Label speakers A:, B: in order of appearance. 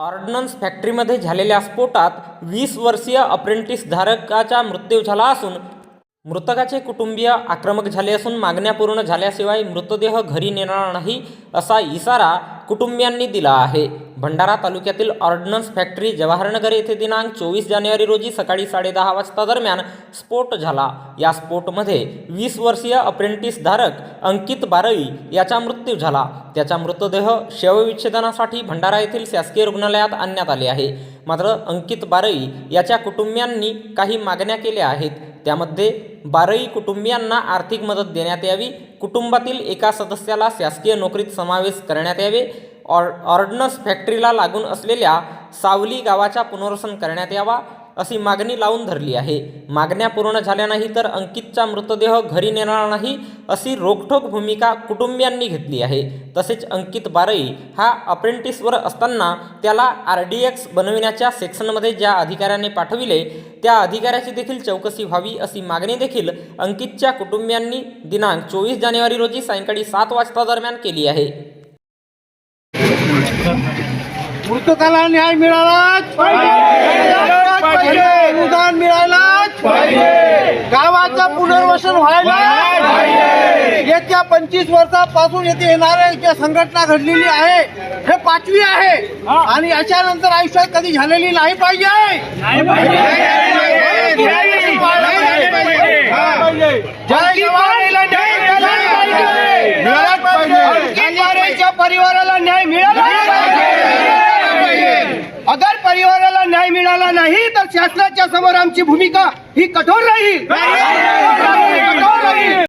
A: Ordnance फॅक्टरीमध्ये झालेल्या स्फोटात वीस वर्षीय अप्रेंटिस धारकाचा मृत्यू झाला असून मृतकाचे कुटुंबीय आक्रमक झाले असून मागण्या पूर्ण झाल्याशिवाय मृतदेह घरी नेणार नाही असा इशारा कुटुंबियांनी दिला आहे. भंडारा तालुक्यातील ऑर्डनन्स फॅक्टरी जवाहरनगर येथे दिनांक चोवीस जानेवारी रोजी सकाळी साडेदहा वाजता दरम्यान स्फोट झाला. या स्फोटमध्ये वीस वर्षीय अप्रेंटिस धारक अंकित बारवी याचा मृत्यू झाला. त्याचा मृतदेह शवविच्छेदनासाठी भंडारा येथील शासकीय रुग्णालयात आणण्यात आले आहे. मात्र अंकित बारई याच्या कुटुंबियांनी काही मागण्या केल्या आहेत. त्यामध्ये बारई कुटुंबियांना आर्थिक मदत देण्यात यावी. कुटुंबातील एका सदस्याला शासकीय नोकरीत समावेश करण्यात यावे. ऑर ऑर्डनन्स फॅक्टरीला लागून असलेल्या सावली गावाचा पुनर्वसन करण्यात यावा. अशी मागणी लावून धरली आहे. मागण्या पूर्ण झाल्या नाही तर अंकितचा मृतदेह घरी नेणार नाही अशी रोखठोक भूमिका कुटुंबियांनी घेतली आहे. तसेच अंकित बारई हा अप्रेंटिसवर असताना त्याला आर डी एक्स बनविण्याच्या सेक्शनमध्ये ज्या अधिकाऱ्याने पाठविले त्या अधिकाऱ्याची देखील चौकशी व्हावी अशी मागणी देखील अंकितच्या कुटुंबियांनी दिनांक चोवीस जानेवारी रोजी सायंकाळी सात वाजता दरम्यान केली आहे.
B: मृतकाला न्याय मिळाला गावाचं पुनर्वसन व्हायला येत्या पंचवीस वर्षापासून येथे येणाऱ्या ज्या संघटना घडलेली आहे हे पाचवी आहे. आणि याच्यानंतर आयुष्यात कधी झालेली नाही पाहिजे. परिवाराला न्याय मिळाला अगर परिवाराला न्याय मिळाला नाही तर शासनाच्या समोर आमची भूमिका ही कठोर राहील.